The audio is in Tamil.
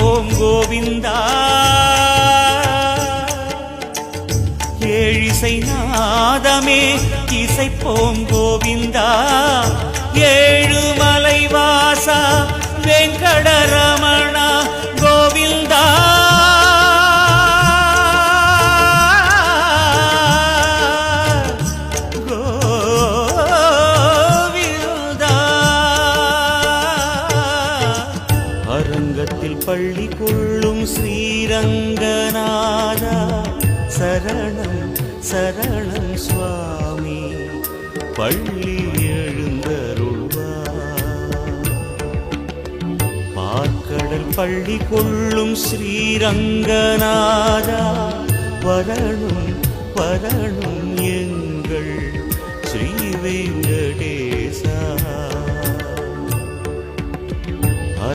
ஓம் கோவிந்தா. ஏழிசை நாதமே இசைப்போம் கோவிந்தா. ஏழு மலைவாசா வெங்கட சரங்கத்தில் பள்ளி கொள்ளும் ஸ்ரீரங்கநாதா. சரணம் சரணம் சுவாமி. பள்ளி எழுந்தருள்வா பார்க்கடல் பள்ளி கொள்ளும் ஸ்ரீரங்கநாதா. வரணும் வரணும் எங்கள் ஸ்ரீ வெங்கடே